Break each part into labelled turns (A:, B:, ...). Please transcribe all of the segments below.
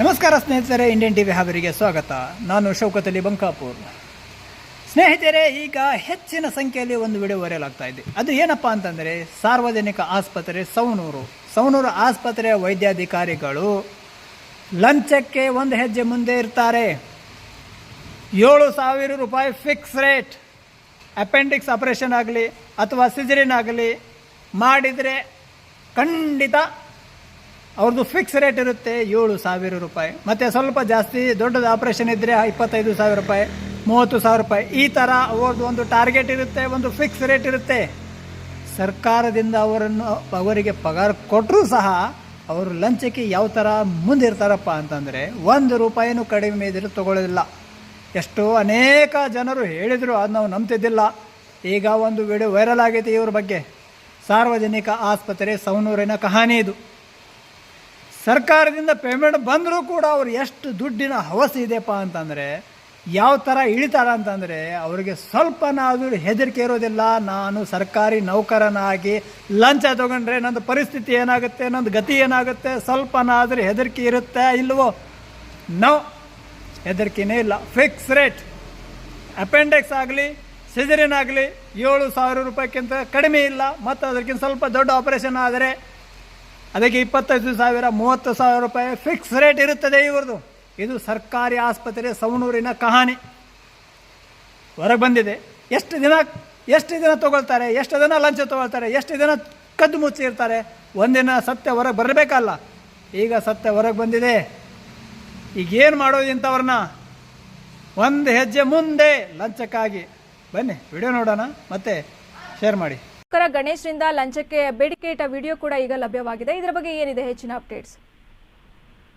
A: ನಮಸ್ಕಾರ ಸ್ನೇಹಿತರೆ Indian TV ಹಾವರಿಗೆ ಸ್ವಾಗತ. ನಾನು ಶೌಕತಲಿ ಬಂಕಾಪುರ್. ಸ್ನೇಹಿತರೆ, ಈಗ ಹೆಚ್ಚಿನ ಸಂಖ್ಯೆಯಲ್ಲಿ ಒಂದು ವಿಡಿಯೋ ವೈರಲ್ ಇದೆ. ಅದು ಏನಪ್ಪ ಅಂತಂದರೆ, ಸಾರ್ವಜನಿಕ ಆಸ್ಪತ್ರೆ ಸೌನೂರು ಸೌನೂರು ಆಸ್ಪತ್ರೆಯ ವೈದ್ಯಾಧಿಕಾರಿಗಳು ಲಂಚಕ್ಕೆ ಒಂದು ಹೆಜ್ಜೆ ಮುಂದೆ ಇರ್ತಾರೆ. ಏಳು ಸಾವಿರ ರೂಪಾಯಿ ಫಿಕ್ಸ್ ರೇಟ್ ಅಪೆಂಡಿಕ್ಸ್ ಆಪರೇಷನ್ ಆಗಲಿ, ಅಥವಾ ಸಿಜರಿನ್ ಆಗಲಿ ಮಾಡಿದರೆ ಖಂಡಿತ ಅವ್ರದ್ದು ಫಿಕ್ಸ್ ರೇಟ್ ಇರುತ್ತೆ ಏಳು ಸಾವಿರ ರೂಪಾಯಿ. ಮತ್ತು ಸ್ವಲ್ಪ ಜಾಸ್ತಿ ದೊಡ್ಡದು ಆಪ್ರೇಷನ್ ಇದ್ದರೆ ಇಪ್ಪತ್ತೈದು ಸಾವಿರ ರೂಪಾಯಿ, ಮೂವತ್ತು ಸಾವಿರ ರೂಪಾಯಿ. ಈ ಥರ ಅವ್ರದ್ದು ಒಂದು ಟಾರ್ಗೆಟ್ ಇರುತ್ತೆ, ಒಂದು ಫಿಕ್ಸ್ ರೇಟ್ ಇರುತ್ತೆ. ಸರ್ಕಾರದಿಂದ ಅವರನ್ನು, ಅವರಿಗೆ ಪಗಾರ ಕೊಟ್ಟರೂ ಸಹ ಅವರು ಲಂಚಕ್ಕೆ ಯಾವ ಥರ ಮುಂದಿರ್ತಾರಪ್ಪ ಅಂತಂದರೆ ಒಂದು ರೂಪಾಯಿನೂ ಕಡಿಮೆ ಇದ್ರೆ ತಗೊಳ್ಳೋದಿಲ್ಲ. ಎಷ್ಟೋ ಅನೇಕ ಜನರು ಹೇಳಿದರು, ಅದು ನಾವು ನಂಬ್ತಿದ್ದಿಲ್ಲ. ಈಗ ಒಂದು ವಿಡಿಯೋ ವೈರಲ್ ಆಗೈತೆ ಇವ್ರ ಬಗ್ಗೆ. ಸಾರ್ವಜನಿಕ ಆಸ್ಪತ್ರೆ ಸೌನೂರಿನ ಕಹಾನಿ ಇದು. ಸರ್ಕಾರದಿಂದ ಪೇಮೆಂಟ್ ಬಂದರೂ ಕೂಡ ಅವ್ರು ಎಷ್ಟು ದುಡ್ಡಿನ ಹವಸ ಇದೆಯಪ್ಪ ಅಂತಂದರೆ, ಯಾವ ಥರ ಇಳಿತಾರ ಅಂತಂದರೆ, ಅವರಿಗೆ ಸ್ವಲ್ಪನಾದರೂ ಹೆದರಿಕೆ ಇರೋದಿಲ್ಲ. ನಾನು ಸರ್ಕಾರಿ ನೌಕರನಾಗಿ ಲಂಚ ತಗೊಂಡ್ರೆ ನಂದು ಪರಿಸ್ಥಿತಿ ಏನಾಗುತ್ತೆ, ನಂದು ಗತಿ ಏನಾಗುತ್ತೆ, ಸ್ವಲ್ಪನಾದರೂ ಹೆದರಿಕೆ ಇರುತ್ತೆ ಇಲ್ಲವೋ ನೋ, ಹೆದರಿಕೆನೇ ಇಲ್ಲ. ಫಿಕ್ಸ್ ರೇಟ್ ಅಪೆಂಡಿಕ್ಸ್ ಆಗಲಿ ಸಿಜರಿನ್ ಆಗಲಿ, ಏಳು ಸಾವಿರ ರೂಪಾಯಿಗಿಂತ ಕಡಿಮೆ ಇಲ್ಲ. ಮತ್ತು ಅದಕ್ಕಿಂತ ಸ್ವಲ್ಪ ದೊಡ್ಡ ಆಪರೇಷನ್ ಆದರೆ ಅದಕ್ಕೆ ಇಪ್ಪತ್ತೈದು ಸಾವಿರ, ಮೂವತ್ತು ಸಾವಿರ ರೂಪಾಯಿ ಫಿಕ್ಸ್ ರೇಟ್ ಇರುತ್ತದೆ ಇವ್ರದ್ದು. ಇದು ಸರ್ಕಾರಿ ಆಸ್ಪತ್ರೆ ಸವಣೂರಿನ ಕಹಾನಿ ಹೊರಗೆ ಬಂದಿದೆ. ಎಷ್ಟು ದಿನ ಎಷ್ಟು ದಿನ ತೊಗೊಳ್ತಾರೆ, ಎಷ್ಟು ದಿನ ಲಂಚ ತೊಗೊಳ್ತಾರೆ, ಎಷ್ಟು ದಿನ ಕದ್ದು ಮುಚ್ಚಿರ್ತಾರೆ ಒಂದಿನ ಸತ್ಯ ಹೊರಗೆ ಬರಬೇಕಲ್ಲ. ಈಗ ಸತ್ಯ ಹೊರಗೆ ಬಂದಿದೆ. ಈಗೇನು ಮಾಡೋದು ಇಂಥವ್ರನ್ನ? ಒಂದು ಹೆಜ್ಜೆ ಮುಂದೆ ಲಂಚಕ್ಕಾಗಿ. ಬನ್ನಿ ವಿಡಿಯೋ ನೋಡೋಣ, ಮತ್ತೆ ಶೇರ್ ಮಾಡಿ.
B: ನೌಕರ ಗಣೇಶ್ರಿಂದ ಲಂಚಕ್ಕೆ ಬೇಡಿಕೆ ಇಟ್ಟ ವಿಡಿಯೋ ಕೂಡ ಈಗ ಲಭ್ಯವಾಗಿದೆ. ಇದರ ಬಗ್ಗೆ ಏನಿದೆ ಹೆಚ್ಚಿನ ಅಪ್ಡೇಟ್ಸ್?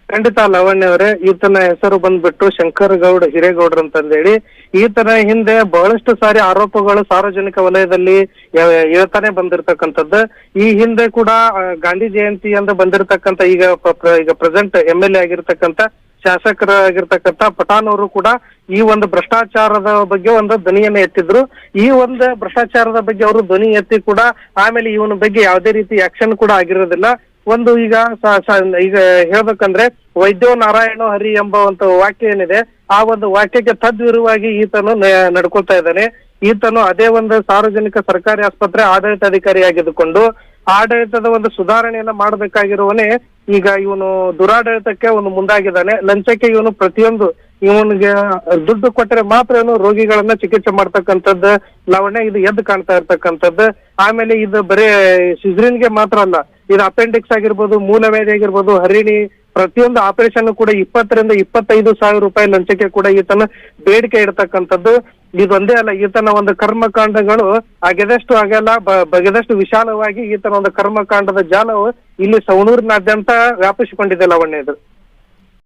C: ಖಂಡಿತ ಲಾವಣ್ಯ ಅವರೇ, ಈತನ ಹೆಸರು ಬಂದ್ಬಿಟ್ಟು ಶಂಕರ್ ಗೌಡ್ ಹಿರೇಗೌಡ್ರ ಅಂತಂದೇಳಿ ಈತನ ಹಿಂದೆ ಬಹಳಷ್ಟು ಸಾರಿ ಆರೋಪಗಳು ಸಾರ್ವಜನಿಕ ವಲಯದಲ್ಲಿ ಹೇಳ್ತಾನೆ ಬಂದಿರತಕ್ಕಂಥದ್ದು. ಈ ಹಿಂದೆ ಕೂಡ ಗಾಂಧಿ ಜಯಂತಿ ಅಂತ ಬಂದಿರತಕ್ಕಂತ ಈಗ ಈಗ ಪ್ರೆಸೆಂಟ್ ಎಂ ಎಲ್ ಎ ಆಗಿರ್ತಕ್ಕಂಥ ಶಾಸಕರಾಗಿರ್ತಕ್ಕಂಥ ಪಠಾನ್ ಅವರು ಕೂಡ ಈ ಒಂದು ಭ್ರಷ್ಟಾಚಾರದ ಬಗ್ಗೆ ಒಂದು ಧ್ವನಿಯನ್ನು ಎತ್ತಿದ್ರು. ಈ ಒಂದು ಭ್ರಷ್ಟಾಚಾರದ ಬಗ್ಗೆ ಅವರು ಧ್ವನಿ ಎತ್ತಿ ಕೂಡ ಆಮೇಲೆ ಇವನ ಬಗ್ಗೆ ಯಾವುದೇ ರೀತಿ ಆಕ್ಷನ್ ಕೂಡ ಆಗಿರೋದಿಲ್ಲ. ಒಂದು ಈಗ ಈಗ ಹೇಳ್ಬೇಕಂದ್ರೆ ವೈದ್ಯೋ ನಾರಾಯಣ ಹರಿ ಎಂಬ ಒಂದು ವಾಕ್ಯ ಏನಿದೆ, ಆ ಒಂದು ವಾಕ್ಯಕ್ಕೆ ತದ್ವಿರುವಾಗಿ ಈತನು ನಡ್ಕೊಳ್ತಾ ಇದ್ದಾನೆ. ಈತನು ಅದೇ ಒಂದು ಸಾರ್ವಜನಿಕ ಸರ್ಕಾರಿ ಆಸ್ಪತ್ರೆ ಆಡಳಿತಾಧಿಕಾರಿಯಾಗಿದ್ದುಕೊಂಡು ಆಡಳಿತದ ಒಂದು ಸುಧಾರಣೆಯನ್ನ ಮಾಡಬೇಕಾಗಿರುವನೇ ಈಗ ಇವನು ದುರಾಡಳಿತಕ್ಕೆ ಒಂದು ಮುಂದಾಗಿದ್ದಾನೆ. ಲಂಚಕ್ಕೆ ಇವನು ಪ್ರತಿಯೊಂದು ಇವನಿಗೆ ದುಡ್ಡು ಕೊಟ್ಟರೆ ಮಾತ್ರ ಏನು ರೋಗಿಗಳನ್ನ ಚಿಕಿತ್ಸೆ ಮಾಡ್ತಕ್ಕಂಥದ್ದು, ಲಾವಣ್ಯ ಇದು ಎದ್ದು ಕಾಣ್ತಾ ಇರ್ತಕ್ಕಂಥದ್ದು. ಆಮೇಲೆ ಇದು ಬರೀ ಸಿಜ್ರಿನ್ಗೆ ಮಾತ್ರ ಅಲ್ಲ, ಇದು ಅಪೆಂಡಿಕ್ಸ್ ಆಗಿರ್ಬೋದು ಮೂಲವೇದಿ ಆಗಿರ್ಬೋದು, ಹರಿಣಿ, ಪ್ರತಿಯೊಂದು ಆಪರೇಷನ್ ಕೂಡ ಇಪ್ಪತ್ತರಿಂದ ಇಪ್ಪತ್ತೈದು ಸಾವಿರ ರೂಪಾಯಿ ಲಂಚಕ್ಕೆ ಕೂಡ ಈತನ ಬೇಡಿಕೆ ಇಡ್ತಕ್ಕಂಥದ್ದು. ಇದೊಂದೇ ಅಲ್ಲ, ಈತನ ಒಂದು ಕರ್ಮಕಾಂಡಗಳು, ಅಗೆದಷ್ಟು ಆಗಲ್ಲ ಬಗೆದಷ್ಟು ವಿಶಾಲವಾಗಿ ಈತನ ಒಂದು ಕರ್ಮಕಾಂಡದ ಜಾಲವು ಇಲ್ಲಿ ಸವಣೂರಿನಾದ್ಯಂತ ವ್ಯಾಪಿಸಿಕೊಂಡಿದೆ ಲಾವಣ್ಯ ಇದು.